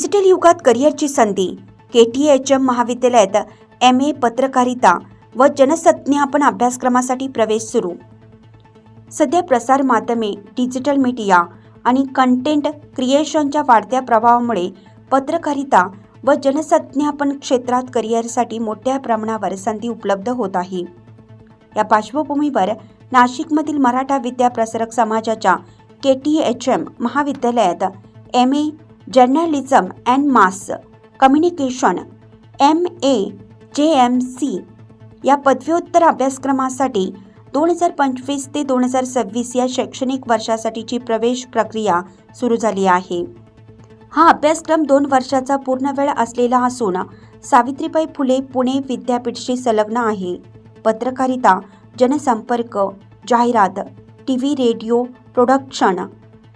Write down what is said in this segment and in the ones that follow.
Digital युगात करिअरची संधी के टी एच एम महाविद्यालयात एम ए पत्रकारिता व जनसंज्ञापन अभ्यासक्रमासाठी प्रवेश सुरू. सध्या प्रसार माध्यमे डिजिटल मीडिया आणि कंटेंट क्रिएशनच्या वाढत्या प्रभावामुळे पत्रकारिता व जनसंज्ञापन क्षेत्रात करिअरसाठी मोठ्या प्रमाणावर संधी उपलब्ध होत आहे. या पार्श्वभूमीवर नाशिकमधील मराठा विद्या प्रसारक समाजाच्या के टी एच एम महाविद्यालयात M A journalism and mass communication M A J M C या पदव्युत्तर अभ्यासक्रमासाठी दोन हजार पंचवीस ते दोन हजार सव्वीस या शैक्षणिक वर्षासाठीची प्रवेश प्रक्रिया सुरू झाली आहे. हा अभ्यासक्रम दोन वर्षाचा पूर्ण वेळ असलेला असून सावित्रीबाई फुले पुणे विद्यापीठशी संलग्न आहे. पत्रकारिता जनसंपर्क जाहिरात T V radio production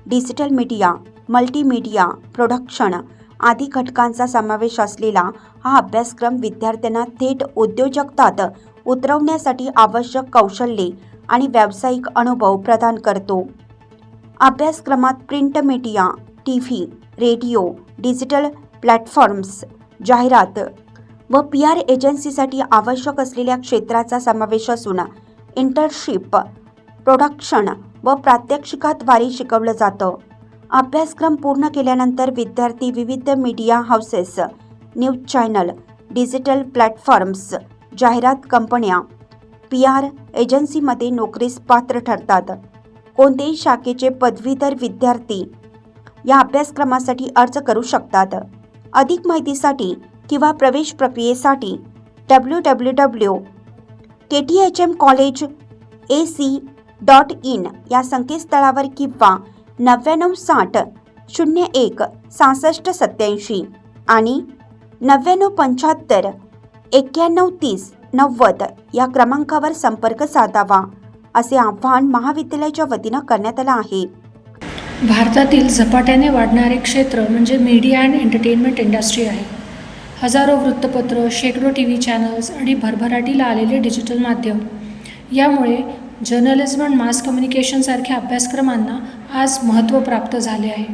digital media multimedia production आदी घटकांचा समावेश असलेला हा अभ्यासक्रम विद्यार्थ्यांना थेट उद्योजकतात उतरवण्यासाठी आवश्यक कौशल्ये आणि व्यावसायिक अनुभव प्रदान करतो. अभ्यासक्रमात print media T V radio digital platforms जाहिरात व पी आर एजन्सीसाठी आवश्यक असलेल्या क्षेत्राचा समावेश असून इंटर्नशिप प्रोडक्शन व प्रात्यक्षिकाद्वारे शिकवलं जातं. अभ्यासक्रम पूर्ण केल्यानंतर विद्यार्थी विविध media houses news channel digital platforms जाहिरात कंपन्या पी आर एजन्सीमध्ये नोकरीस पात्र ठरतात. कोणत्याही शाखेचे पदवीधर विद्यार्थी या अभ्यासक्रमासाठी अर्ज करू शकतात. अधिक माहितीसाठी किंवा प्रवेश प्रक्रियेसाठी W W W K T H M college A C dot in या संकेतस्थळावर किंवा नव्याण्णव साठ शून्य एक सहासष्ट सत्याऐंशी आणि नव्याण्णव पंच्याहत्तर एक्क्याण्णव तीस नव्वद या क्रमांकावर संपर्क साधावा असे आवाहन महाविद्यालयाच्या वतीनं करण्यात आलं आहे. भारतातील झपाट्याने वाढणारे क्षेत्र म्हणजे मीडिया अँड एंटरटेनमेंट इंडस्ट्री आहे. हजारो वृत्तपत्र शेकडो टी व्ही चॅनल्स आणि भरभराटीला आलेले डिजिटल माध्यम. यामुळे जर्नलिझम अँड मास कम्युनिकेशनसारख्या अभ्यासक्रमांना आज महत्त्व प्राप्त झाले आहे.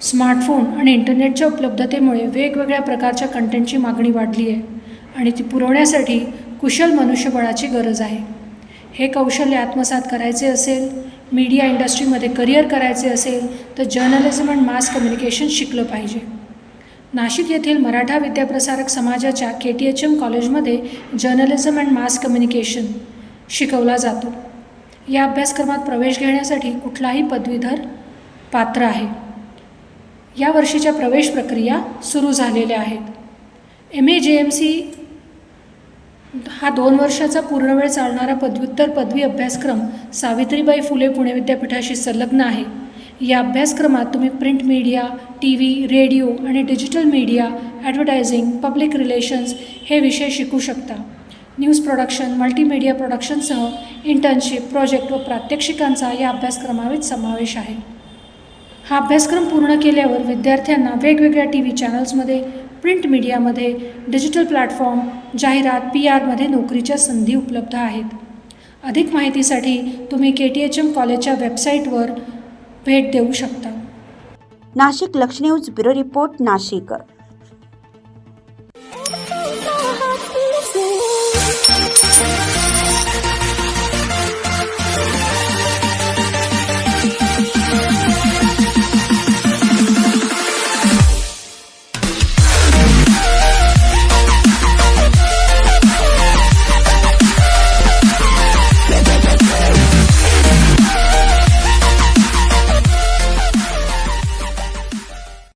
स्मार्टफोन आणि इंटरनेटच्या उपलब्धतेमुळे वेगवेगळ्या प्रकारच्या कंटेंटची मागणी वाढली आहे आणि ती पुरवण्यासाठी कुशल मनुष्यबळाची गरज आहे. हे कौशल्य आत्मसात करायचे असेल मीडिया इंडस्ट्रीमध्ये करिअर करायचे असेल तर जर्नलिझम अँड मास कम्युनिकेशन शिकलं पाहिजे. नाशिक येथील मराठा विद्याप्रसारक समाजाच्या के टी एच एम कॉलेजमध्ये जर्नलिझम अँड मास कम्युनिकेशन शिकवला जातो. या अभ्यासक्रमात प्रवेश घेण्यासाठी कुठलाही पदवीधर पात्र आहे. या वर्षीच्या प्रवेश प्रक्रिया सुरू झालेल्या आहेत. M A J M C हा दोन वर्षाचा पूर्णवेळ चालणारा पदव्युत्तर पदवी अभ्यासक्रम सावित्रीबाई फुले पुणे विद्यापीठाशी संलग्न आहे. या अभ्यासक्रमात तुम्ही print media T V radio आणि digital media advertising public relations हे विषय शिकू शकता. न्यूज प्रोडक्शन मल्टीमीडिया प्रोडक्शनसह इंटर्नशिप प्रोजेक्ट व प्रात्यक्षिकांचा या अभ्यासक्रमावेत समावेश आहे. हा अभ्यासक्रम पूर्ण केल्यावर विद्यार्थ्यांना वेगवेगळ्या टी व्ही चॅनल्समध्ये प्रिंट मीडियामध्ये डिजिटल प्लॅटफॉर्म जाहिरात पी आरमध्ये नोकरीच्या संधी उपलब्ध आहेत. अधिक माहितीसाठी तुम्ही के टी एच एम कॉलेजच्या वेबसाईटवर भेट देऊ शकता. नाशिक लक्ष न्यूज ब्युरो रिपोर्ट नाशिक.